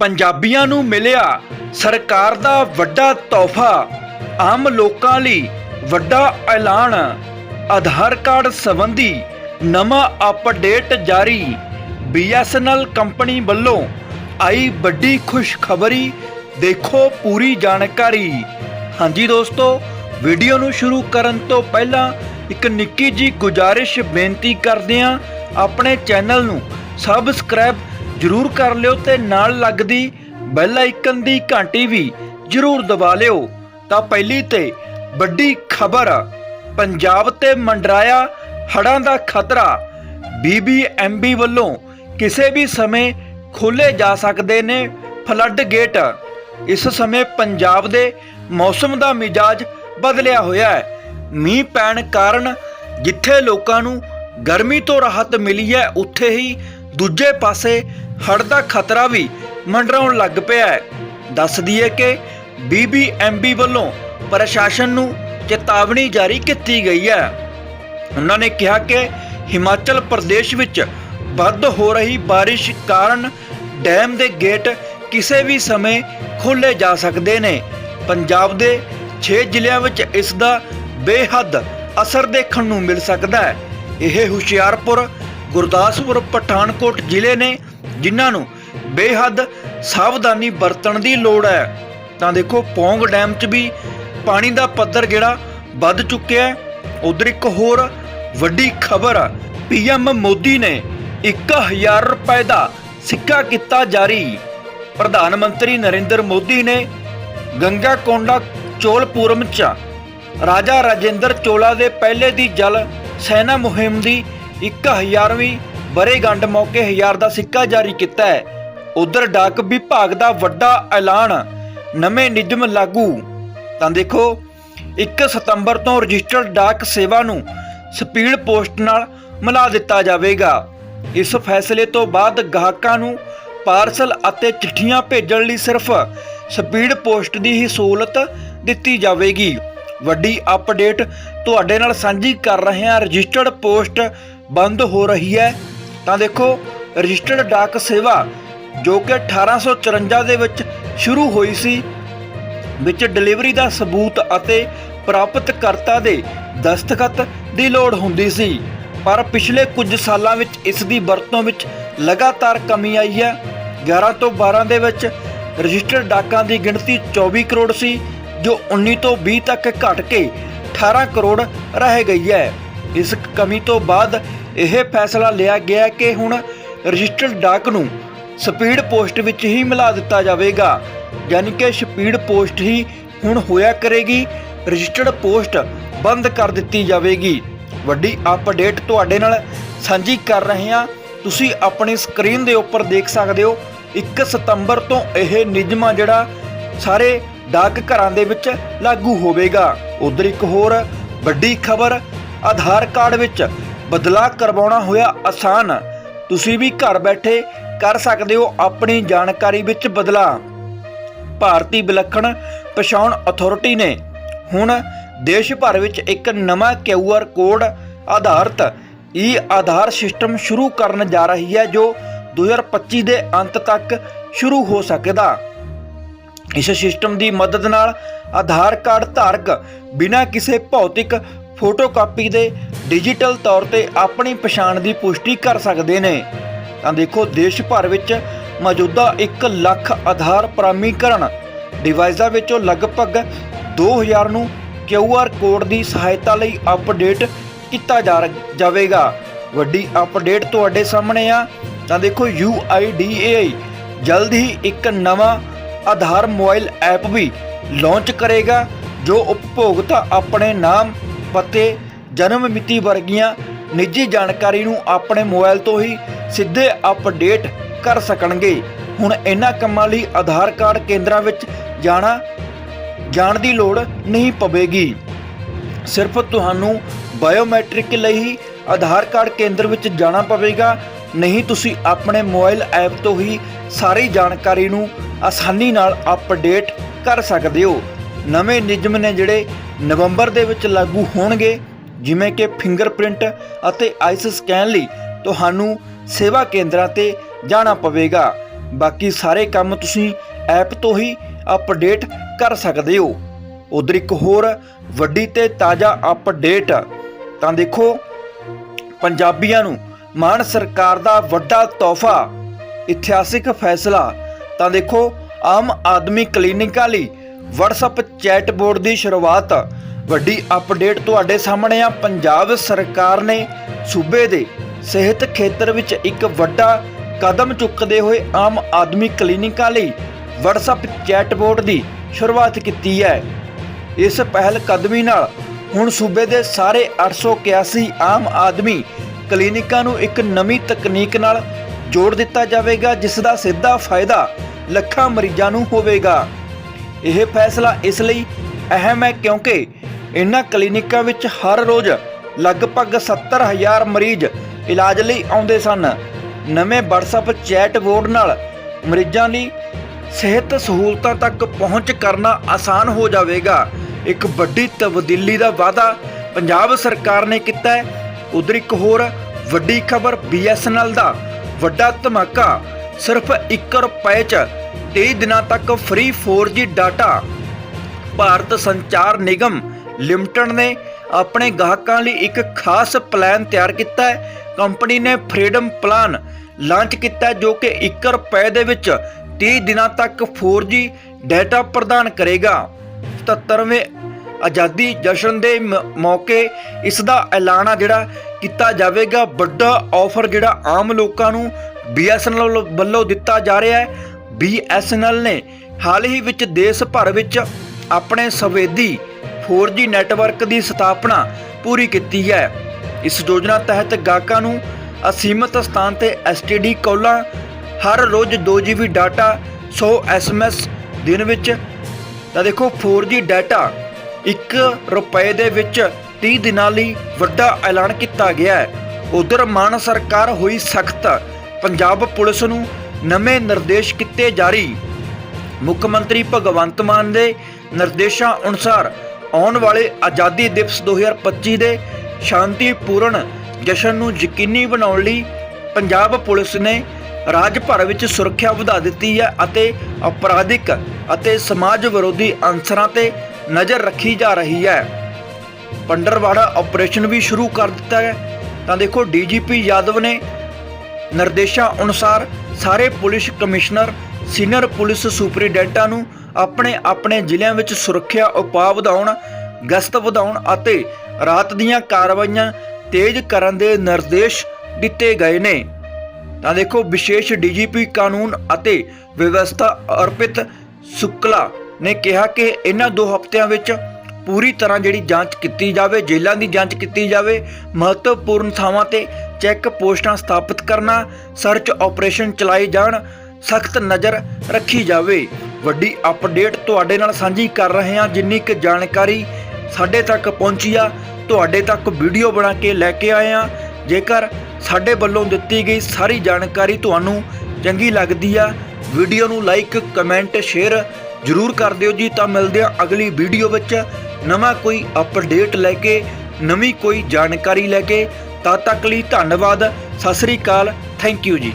ਪੰਜਾਬੀਆਂ ਨੂੰ ਮਿਲਿਆ ਸਰਕਾਰ ਦਾ ਵੱਡਾ ਤੋਹਫਾ, ਆਮ ਲੋਕਾਂ ਲਈ ਵੱਡਾ ਐਲਾਨ, ਆਧਾਰ ਕਾਰਡ ਸੰਬੰਧੀ ਨਵਾਂ ਅਪਡੇਟ ਜਾਰੀ। BSNL ਕੰਪਨੀ ਵੱਲੋਂ ਆਈ ਵੱਡੀ ਖੁਸ਼ਖਬਰੀ, ਦੇਖੋ ਪੂਰੀ ਜਾਣਕਾਰੀ। ਹਾਂਜੀ ਦੋਸਤੋ, ਵੀਡੀਓ ਨੂੰ ਸ਼ੁਰੂ ਕਰਨ ਤੋਂ ਪਹਿਲਾਂ ਇੱਕ ਨਿੱਕੀ ਜੀ ਗੁਜਾਰਿਸ਼ ਬੇਨਤੀ ਕਰਦੇ ਹਾਂ, ਆਪਣੇ ਚੈਨਲ ਨੂੰ ਸਬਸਕ੍ਰਾਈਬ ਜਰੂਰ ਕਰ ਲਿਓ ਤੇ ਨਾਲ ਲੱਗਦੀ ਬੈਲ ਆਈਕਨ ਦੀ ਘੰਟੀ ਵੀ ਜਰੂਰ ਦਬਾ ਲਿਓ। ਤਾਂ ਪਹਿਲੀ ਤੇ ਵੱਡੀ ਖਬਰ, ਪੰਜਾਬ ਤੇ ਮੰਡਰਾਇਆ ਹੜ੍ਹਾਂ ਦਾ ਖਤਰਾ। ਬੀਬੀਐਮਬੀ ਵੱਲੋਂ ਕਿਸੇ ਵੀ ਸਮੇਂ ਖੋਲੇ ਜਾ ਸਕਦੇ ਨੇ ਫਲੱਡ ਗੇਟ। ਇਸ ਸਮੇਂ ਪੰਜਾਬ ਦੇ ਮੌਸਮ ਦਾ ਮਿਜਾਜ ਬਦਲਿਆ ਹੋਇਆ ਹੈ। ਮੀਂਹ ਪੈਣ ਕਾਰਨ ਜਿੱਥੇ ਲੋਕਾਂ ਨੂੰ ਗਰਮੀ ਤੋਂ ਰਾਹਤ ਮਿਲੀ ਹੈ, ਉੱਥੇ ਹੀ ਦੂਜੇ ਪਾਸੇ ਹੜ੍ਹ ਦਾ ਖਤਰਾ ਵੀ ਮੰਡਰਾਉਣ ਲੱਗ ਪਿਆ ਹੈ। ਦੱਸ ਦਈਏ ਕਿ ਬੀਬੀਐਮਬੀ ਵੱਲੋਂ ਪ੍ਰਸ਼ਾਸਨ ਨੂੰ ਚੇਤਾਵਨੀ ਜਾਰੀ ਕੀਤੀ ਗਈ ਹੈ। ਉਹਨਾਂ ਨੇ ਕਿਹਾ ਕਿ ਹਿਮਾਚਲ ਪ੍ਰਦੇਸ਼ ਵਿੱਚ ਵੱਧ ਹੋ ਰਹੀ ਬਾਰਿਸ਼ ਕਾਰਨ ਡੈਮ ਦੇ ਗੇਟ ਕਿਸੇ ਵੀ ਸਮੇਂ ਖੋਲੇ ਜਾ ਸਕਦੇ ਨੇ। ਪੰਜਾਬ ਦੇ 6 ਜ਼ਿਲ੍ਹਿਆਂ ਵਿੱਚ ਇਸ ਦਾ ਬੇਹੱਦ ਅਸਰ ਦੇਖਣ ਨੂੰ ਮਿਲ ਸਕਦਾ ਹੈ। ਇਹ ਹੁਸ਼ਿਆਰਪੁਰ ਗੁਰਦਾਸਪੁਰ ਪਠਾਨਕੋਟ ਜ਼ਿਲ੍ਹੇ ਨੇ, ਜਿਨ੍ਹਾਂ ਨੂੰ ਬੇਹੱਦ ਸਾਵਧਾਨੀ ਵਰਤਣ ਦੀ ਲੋੜ ਹੈ। ਤਾਂ ਦੇਖੋ, ਪੌਂਗ ਡੈਮ 'ਚ ਵੀ ਪਾਣੀ ਦਾ ਪੱਧਰ ਜਿਹੜਾ ਵੱਧ ਚੁੱਕਿਆ ਹੈ। ਉਧਰ ਇੱਕ ਹੋਰ ਵੱਡੀ ਖਬਰ ਪੀਐਮ ਮੋਦੀ ਨੇ 1000 ਰੁਪਏ ਦਾ ਸਿੱਕਾ ਕੀਤਾ ਜਾਰੀ। ਪ੍ਰਧਾਨ ਮੰਤਰੀ ਨਰਿੰਦਰ ਮੋਦੀ ਨੇ ਗੰਗਾ ਕੋਂਡਾ ਚੋਲਪੁਰਮ ਚ ਰਾਜਾ ਰਾਜੇਂਦਰ ਚੋਲਾ ਦੇ ਪਹਿਲੇ ਦੀ ਜਲ ਸੈਨਾ ਮੁਹਿੰਮ ਦੀ 1000ਵੀਂ ਬਰੇਗੰਢ ਮੌਕੇ 1000 ਦਾ ਸਿੱਕਾ ਜਾਰੀ ਕੀਤਾ ਹੈ। ਉਧਰ ਡਾਕ ਵਿਭਾਗ ਦਾ ਵੱਡਾ ਐਲਾਨ, ਨਵੇਂ ਨਿਯਮ ਲਾਗੂ। ਤਾਂ ਦੇਖੋ 1 ਸਤੰਬਰ ਤੋਂ ਰਜਿਸਟਰਡ ਡਾਕ ਸੇਵਾ ਨੂੰ ਸਪੀਡ ਪੋਸਟ ਨਾਲ ਮਿਲਾ ਦਿੱਤਾ ਜਾਵੇਗਾ। ਇਸ ਫੈਸਲੇ ਤੋਂ ਬਾਅਦ ਗਾਹਕਾਂ ਨੂੰ ਪਾਰਸਲ ਅਤੇ ਚਿੱਠੀਆਂ ਭੇਜਣ ਲਈ ਸਿਰਫ ਸਪੀਡ ਪੋਸਟ ਦੀ ਹੀ ਸਹੂਲਤ ਦਿੱਤੀ ਜਾਵੇਗੀ। ਵੱਡੀ ਅਪਡੇਟ ਤੁਹਾਡੇ ਨਾਲ ਸਾਂਝੀ ਕਰ ਰਹੇ ਹਾਂ ਰਜਿਸਟਰਡ ਪੋਸਟ ਬੰਦ ਹੋ ਰਹੀ ਹੈ। ਤਾਂ ਦੇਖੋ, ਰਜਿਸਟਰਡ ਡਾਕ ਸੇਵਾ, ਜੋ ਕਿ 1854 ਦੇ ਵਿੱਚ ਸ਼ੁਰੂ ਹੋਈ ਸੀ, ਵਿੱਚ ਡਿਲੀਵਰੀ ਦਾ ਸਬੂਤ ਅਤੇ ਪ੍ਰਾਪਤਕਰਤਾ ਦੇ ਦਸਤਖਤ ਦੀ ਲੋੜ ਹੁੰਦੀ ਸੀ। ਪਰ ਪਿਛਲੇ ਕੁਝ ਸਾਲਾਂ ਵਿੱਚ ਇਸ ਦੀ ਵਰਤੋਂ ਵਿੱਚ ਲਗਾਤਾਰ ਕਮੀ ਆਈ ਹੈ। 11 ਤੋਂ 12 ਦੇ ਵਿੱਚ ਰਜਿਸਟਰਡ ਡਾਕਾਂ ਦੀ ਗਿਣਤੀ 24 ਕਰੋੜ ਸੀ, ਜੋ 19 ਤੋਂ 20 ਤੱਕ ਘਟ ਕੇ 18 ਕਰੋੜ ਰਹਿ ਗਈ ਹੈ। ਇਸ ਕਮੀ ਤੋਂ ਬਾਅਦ ਇਹ ਫੈਸਲਾ ਲਿਆ ਗਿਆ ਕਿ ਹੁਣ ਰਜਿਸਟਰਡ ਡਾਕ ਨੂੰ ਸਪੀਡ ਪੋਸਟ ਵਿੱਚ ਹੀ ਮਿਲਾ ਦਿੱਤਾ ਜਾਵੇਗਾ, ਯਾਨੀ ਕਿ ਸਪੀਡ ਪੋਸਟ ਹੀ ਹੁਣ ਹੋਇਆ ਕਰੇਗੀ, ਰਜਿਸਟਰਡ ਪੋਸਟ ਬੰਦ ਕਰ ਦਿੱਤੀ ਜਾਵੇਗੀ। ਵੱਡੀ ਅਪਡੇਟ ਤੁਹਾਡੇ ਨਾਲ ਸਾਂਝੀ ਕਰ ਰਹੇ ਹਾਂ। ਤੁਸੀਂ ਆਪਣੀ ਸਕਰੀਨ ਦੇ ਉੱਪਰ ਦੇਖ ਸਕਦੇ ਹੋ 1 ਸਤੰਬਰ ਤੋਂ ਇਹ ਨਿਯਮ ਆ ਜਿਹੜਾ ਸਾਰੇ ਡਾਕ ਘਰਾਂ ਦੇ ਵਿੱਚ ਲਾਗੂ ਹੋਵੇਗਾ। ਉਧਰ ਇੱਕ ਹੋਰ ਵੱਡੀ ਖਬਰ ਆਧਾਰ ਕਾਰਡ ਵਿੱਚ ਬਦਲਾਅ ਕਰਵਾਉਣਾ ਹੋਇਆ ਆਸਾਨ। ਤੁਸੀਂ ਵੀ ਘਰ ਬੈਠੇ ਕਰ ਸਕਦੇ ਹੋ ਆਪਣੀ ਜਾਣਕਾਰੀ ਵਿੱਚ ਬਦਲਾਅ। ਭਾਰਤੀ ਵਿਲੱਖਣ ਪਛਾਣ ਅਥਾਰਟੀ ਨੇ ਹੁਣ ਦੇਸ਼ ਭਰ ਵਿੱਚ ਇੱਕ ਨਵਾਂ QR ਕੋਡ ਆਧਾਰਿਤ ਈ ਆਧਾਰ ਸਿਸਟਮ ਸ਼ੁਰੂ ਕਰਨ ਜਾ ਰਹੀ ਹੈ, ਜੋ 2025 ਦੇ ਅੰਤ ਤੱਕ ਸ਼ੁਰੂ ਹੋ ਸਕਦਾ। ਇਸ ਸਿਸਟਮ ਦੀ ਮਦਦ ਨਾਲ ਆਧਾਰ ਕਾਰਡ ਧਾਰਕ ਬਿਨਾਂ ਕਿਸੇ ਭੌਤਿਕ ਫੋਟੋਕਾਪੀ ਦੇ ਡਿਜੀਟਲ ਤੌਰ ਤੇ ਆਪਣੀ ਪਛਾਣ ਦੀ ਪੁਸ਼ਟੀ ਕਰ ਸਕਦੇ ਨੇ। ਤਾਂ ਦੇਖੋ, ਦੇਸ਼ ਭਰ ਵਿੱਚ ਮੌਜੂਦਾ 1 ਲੱਖ ਆਧਾਰ ਪ੍ਰਾਮੀਕਰਨ ਡਿਵਾਈਸਾਂ ਵਿੱਚੋਂ ਲਗਭਗ 2000 ਨੂੰ QR ਕੋਡ ਦੀ ਸਹਾਇਤਾ ਲਈ ਅਪਡੇਟ ਕੀਤਾ ਜਾਵੇਗਾ। ਵੱਡੀ ਅਪਡੇਟ ਤੁਹਾਡੇ ਸਾਹਮਣੇ ਆ। ਤਾਂ ਦੇਖੋ UIDAI ਜਲਦ ਹੀ ਇੱਕ ਨਵਾਂ ਆਧਾਰ ਮੋਬਾਈਲ ਐਪ ਵੀ ਲਾਂਚ ਕਰੇਗਾ, ਜੋ ਉਪਭੋਗਤਾ ਆਪਣੇ ਨਾਮ ਪਤੇ ਜਨਮ ਮਿਤੀ ਵਰਗੀਆਂ ਨਿੱਜੀ ਜਾਣਕਾਰੀ ਨੂੰ ਆਪਣੇ ਮੋਬਾਈਲ ਤੋਂ ਹੀ ਸਿੱਧੇ ਅਪਡੇਟ ਕਰ ਸਕਣਗੇ। ਹੁਣ ਇਹਨਾਂ ਕੰਮਾਂ ਲਈ ਆਧਾਰ ਕਾਰਡ ਕੇਂਦਰਾਂ ਵਿੱਚ ਜਾਣਾ, ਜਾਣ ਦੀ ਲੋੜ ਨਹੀਂ ਪਵੇਗੀ। ਸਿਰਫ ਤੁਹਾਨੂੰ ਬਾਇਓਮੈਟ੍ਰਿਕ ਲਈ ਹੀ ਆਧਾਰ ਕਾਰਡ ਕੇਂਦਰ ਵਿੱਚ ਜਾਣਾ ਪਵੇਗਾ। ਨਹੀਂ, ਤੁਸੀਂ ਆਪਣੇ ਮੋਬਾਈਲ ਐਪ ਤੋਂ ਹੀ ਸਾਰੀ ਜਾਣਕਾਰੀ ਨੂੰ ਆਸਾਨੀ ਨਾਲ ਅਪਡੇਟ ਕਰ ਸਕਦੇ ਹੋ। ਨਵੇਂ ਨਿਯਮ ਨੇ ਜਿਹੜੇ ਨਵੰਬਰ ਦੇ ਵਿੱਚ ਲਾਗੂ ਹੋਣਗੇ, ਜਿਵੇਂ ਕਿ ਫਿੰਗਰਪ੍ਰਿੰਟ ਅਤੇ ਆਈਸ ਸਕੈਨ ਲਈ ਤੁਹਾਨੂੰ ਸੇਵਾ ਕੇਂਦਰਾਂ ਤੇ ਜਾਣਾ ਪਵੇਗਾ। ਬਾਕੀ ਸਾਰੇ ਕੰਮ ਤੁਸੀਂ ਐਪ ਤੋਂ ਹੀ ਅਪਡੇਟ ਕਰ ਸਕਦੇ ਹੋ। ਉਧਰ ਇੱਕ ਹੋਰ ਵੱਡੀ ਤੇ ਤਾਜ਼ਾ ਅਪਡੇਟ, ਤਾਂ ਦੇਖੋ, ਪੰਜਾਬੀਆਂ ਨੂੰ ਮਾਨ ਸਰਕਾਰ ਦਾ ਵੱਡਾ ਤੋਹਫਾ, ਇਤਿਹਾਸਿਕ ਫੈਸਲਾ। ਤਾਂ ਦੇਖੋ, ਆਮ ਆਦਮੀ ਕਲੀਨਿਕਾਂ ਲਈ WhatsApp ਚੈਟ ਬੋਰਡ ਦੀ ਸ਼ੁਰੂਆਤ। ਵੱਡੀ ਅਪਡੇਟ ਤੁਹਾਡੇ ਸਾਹਮਣੇ ਆ। ਪੰਜਾਬ ਸਰਕਾਰ ਨੇ ਸੂਬੇ ਦੇ ਸਿਹਤ ਖੇਤਰ ਵਿੱਚ ਇੱਕ ਵੱਡਾ ਕਦਮ ਚੁੱਕਦੇ ਹੋਏ ਆਮ ਆਦਮੀ ਕਲੀਨਿਕਾਂ ਲਈ WhatsApp ਚੈਟ ਬੋਰਡ ਦੀ ਸ਼ੁਰੂਆਤ ਕੀਤੀ ਹੈ। ਇਸ ਪਹਿਲ ਕਦਮੀ ਨਾਲ ਹੁਣ ਸੂਬੇ ਦੇ ਸਾਰੇ 881 ਆਮ ਆਦਮੀ ਕਲੀਨਿਕਾਂ ਨੂੰ ਇੱਕ ਨਵੀਂ ਤਕਨੀਕ ਨਾਲ ਜੋੜ ਦਿੱਤਾ ਜਾਵੇਗਾ, ਜਿਸ ਦਾ ਸਿੱਧਾ ਫਾਇਦਾ ਲੱਖਾਂ ਮਰੀਜ਼ਾਂ ਨੂੰ ਹੋਵੇਗਾ। ਇਹ ਫੈਸਲਾ ਇਸ ਲਈ ਅਹਿਮ ਹੈ ਕਿਉਂਕਿ ਇਨ੍ਹਾਂ ਕਲੀਨਿਕਾਂ ਵਿੱਚ ਹਰ ਰੋਜ਼ ਲਗਭਗ 70000 ਮਰੀਜ਼ ਇਲਾਜ ਲਈ ਆਉਂਦੇ ਸਨ। ਨਵੇਂ WhatsApp ਚੈਟ ਬੋਰਡ ਨਾਲ ਮਰੀਜ਼ਾਂ ਲਈ ਸਿਹਤ ਸਹੂਲਤਾਂ ਤੱਕ ਪਹੁੰਚ ਕਰਨਾ ਆਸਾਨ ਹੋ ਜਾਵੇਗਾ। ਇੱਕ ਵੱਡੀ ਤਬਦੀਲੀ ਦਾ ਵਾਅਦਾ ਪੰਜਾਬ ਸਰਕਾਰ ਨੇ ਕੀਤਾ ਹੈ। ਉਧਰ ਇੱਕ ਹੋਰ ਵੱਡੀ ਖਬਰ BSNL ਦਾ ਵੱਡਾ ਧਮਾਕਾ ਸਿਰਫ 1 ਰੁਪਏ ਚ 23 ਦਿਨਾਂ ਤੱਕ ਫ੍ਰੀ 4G ਡਾਟਾ ਭਾਰਤ ਸੰਚਾਰ ਨਿਗਮ ਲਿਮਟਿਡ ਨੇ ਆਪਣੇ ਗਾਹਕਾਂ ਲਈ ਇੱਕ ਖਾਸ ਪਲਾਨ ਤਿਆਰ ਕੀਤਾ ਹੈ। ਕੰਪਨੀ ਨੇ ਫ੍ਰੀडम ਪਲਾਨ ਲਾਂਚ ਕੀਤਾ ਜੋ ਕਿ 1 ਰੁਪਏ ਦੇ ਵਿੱਚ 30 ਦਿਨਾਂ ਤੱਕ 4G ਡਾਟਾ ਪ੍ਰਦਾਨ ਕਰੇਗਾ। 77ਵੇਂ ਆਜ਼ਾਦੀ ਜਸ਼ਨ ਦੇ ਮ- ਮੌਕੇ ਇਸ ਦਾ ਐਲਾਨ ਆ ਜਿਹੜਾ ਕੀਤਾ ਜਾਵੇਗਾ। ਵੱਡਾ ਆਫਰ ਜਿਹੜਾ ਆਮ ਲੋਕਾਂ ਨੂੰ BSNL ਵੱਲੋਂ ਦਿੱਤਾ ਜਾ ਰਿਹਾ ਹੈ। BSNL ਨੇ। ਹਾਲ ਹੀ ਵਿੱਚ ਦੇਸ਼ ਭਰ ਵਿੱਚ ਆਪਣੇ ਸੰਵੇਦੀ 4G ਨੈਟਵਰਕ ਦੀ ਸਥਾਪਨਾ ਪੂਰੀ ਕੀਤੀ ਹੈ। ਇਸ ਯੋਜਨਾ ਤਹਿਤ ਗਾਹਕਾਂ ਨੂੰ ਅਸੀਮਤ ਸਥਾਨ ਤੇ STD ਕਾਲਾਂ ਹਰ ਰੋਜ਼ 2GB ਡਾਟਾ 100 SMS ਦਿਨ ਵਿੱਚ। ਤਾਂ ਦੇਖੋ 4G ਡਾਟਾ 1 ਰੁਪਏ ਦੇ ਵਿੱਚ 30 ਦਿਨਾਂ ਲਈ ਵੱਡਾ ਐਲਾਨ ਕੀਤਾ ਗਿਆ ਹੈ। ਉਧਰ ਮਾਨ ਸਰਕਾਰ ਹੋਈ ਸਖਤ। ਪੰਜਾਬ ਪੁਲਿਸ ਨੂੰ ਨਵੇਂ ਨਿਰਦੇਸ਼ ਕੀਤੇ ਜਾਰੀ। ਮੁੱਖ ਮੰਤਰੀ ਭਗਵੰਤ ਮਾਨ ਦੇ ਨਿਰਦੇਸ਼ਾਂ ਅਨੁਸਾਰ ਆਉਣ ਵਾਲੇ ਆਜ਼ਾਦੀ ਦਿਵਸ 2025 ਦੇ ਸ਼ਾਂਤੀਪੂਰਨ ਜਸ਼ਨ ਨੂੰ ਯਕੀਨੀ ਬਣਾਉਣ ਲਈ ਪੰਜਾਬ ਪੁਲਿਸ ਨੇ ਰਾਜ ਭਰ ਵਿੱਚ ਸੁਰੱਖਿਆ ਵਧਾ ਦਿੱਤੀ ਹੈ ਅਤੇ ਅਪਰਾਧਿਕ ਅਤੇ ਸਮਾਜ ਵਿਰੋਧੀ ਅਨਸਰਾਂ ਤੇ ਨਜ਼ਰ ਰੱਖੀ ਜਾ ਰਹੀ ਹੈ। ਪੰਡਰਵਾੜਾ ਆਪਰੇਸ਼ਨ ਵੀ ਸ਼ੁਰੂ ਕਰ ਦਿੱਤਾ ਹੈ। ਤਾਂ ਦੇਖੋ, ਡੀਜੀਪੀ ਯਾਦਵ ਨੇ ਨਿਰਦੇਸ਼ਾਂ ਅਨੁਸਾਰ ਸਾਰੇ ਪੁਲਿਸ ਕਮਿਸ਼ਨਰ, ਸੀਨੀਅਰ ਪੁਲਿਸ ਸੁਪਰੀਡੈਂਟਾਂ ਨੂੰ ਆਪਣੇ ਆਪਣੇ ਜ਼ਿਲ੍ਹਿਆਂ ਵਿੱਚ ਸੁਰੱਖਿਆ ਉਪਾਅ ਵਧਾਉਣ, ਗਸ਼ਤ ਵਧਾਉਣ ਅਤੇ ਰਾਤ ਦੀਆਂ ਕਾਰਵਾਈਆਂ ਤੇਜ਼ ਕਰਨ ਦੇ ਨਿਰਦੇਸ਼ ਦਿੱਤੇ ਗਏ ਨੇ। ਤਾਂ ਦੇਖੋ, ਵਿਸ਼ੇਸ਼ ਡੀਜੀਪੀ ਕਾਨੂੰਨ ਅਤੇ ਵਿਵਸਥਾ ਅਰਪਿਤ ਸੁਕਲਾ ਨੇ ਕਿਹਾ ਕਿ ਇਹਨਾਂ ਦੋ ਹਫ਼ਤਿਆਂ ਵਿੱਚ ਪੂਰੀ ਤਰ੍ਹਾਂ ਜਿਹੜੀ ਜਾਂਚ ਕੀਤੀ ਜਾਵੇ, ਜੇਲ੍ਹਾਂ ਦੀ ਜਾਂਚ ਕੀਤੀ ਜਾਵੇ, ਮਹੱਤਵਪੂਰਨ ਥਾਵਾਂ ਤੇ ਚੈੱਕ ਪੋਸਟਾਂ ਸਥਾਪਿਤ ਕਰਨਾ, ਸਰਚ ਆਪਰੇਸ਼ਨ ਚਲਾਏ ਜਾਣ, ਸਖਤ ਨਜ਼ਰ ਰੱਖੀ ਜਾਵੇ। ਵੱਡੀ ਅਪਡੇਟ ਤੁਹਾਡੇ ਨਾਲ ਸਾਂਝੀ ਕਰ ਰਹੇ ਹਾਂ। ਜਿੰਨੀ ਕੁ ਜਾਣਕਾਰੀ ਸਾਡੇ ਤੱਕ ਪਹੁੰਚੀ ਆ, ਤੁਹਾਡੇ ਤੱਕ ਵੀਡੀਓ ਬਣਾ ਕੇ ਲੈ ਕੇ ਆਏ ਆ ਜੇਕਰ ਸਾਡੇ ਵੱਲੋਂ ਦਿੱਤੀ ਗਈ ਸਾਰੀ ਜਾਣਕਾਰੀ ਤੁਹਾਨੂੰ ਚੰਗੀ ਲੱਗਦੀ ਆ, ਵੀਡੀਓ ਨੂੰ ਲਾਈਕ, ਕਮੈਂਟ, ਸ਼ੇਅਰ ਜਰੂਰ ਕਰ ਦਿਓ ਜੀ। ਤਾਂ ਮਿਲਦੇ ਆ ਅਗਲੀ ਵੀਡੀਓ ਵਿੱਚ। ਨਵਾਂ ਕੋਈ ਅਪਡੇਟ ਲੈ ਕੇ, ਨਵੀਂ ਕੋਈ ਜਾਣਕਾਰੀ ਲੈ ਕੇ, ਤਦ ਤੱਕ ਲਈ ਧੰਨਵਾਦ। ਸਤਿ ਸ੍ਰੀ ਅਕਾਲ। ਥੈਂਕ ਯੂ ਜੀ।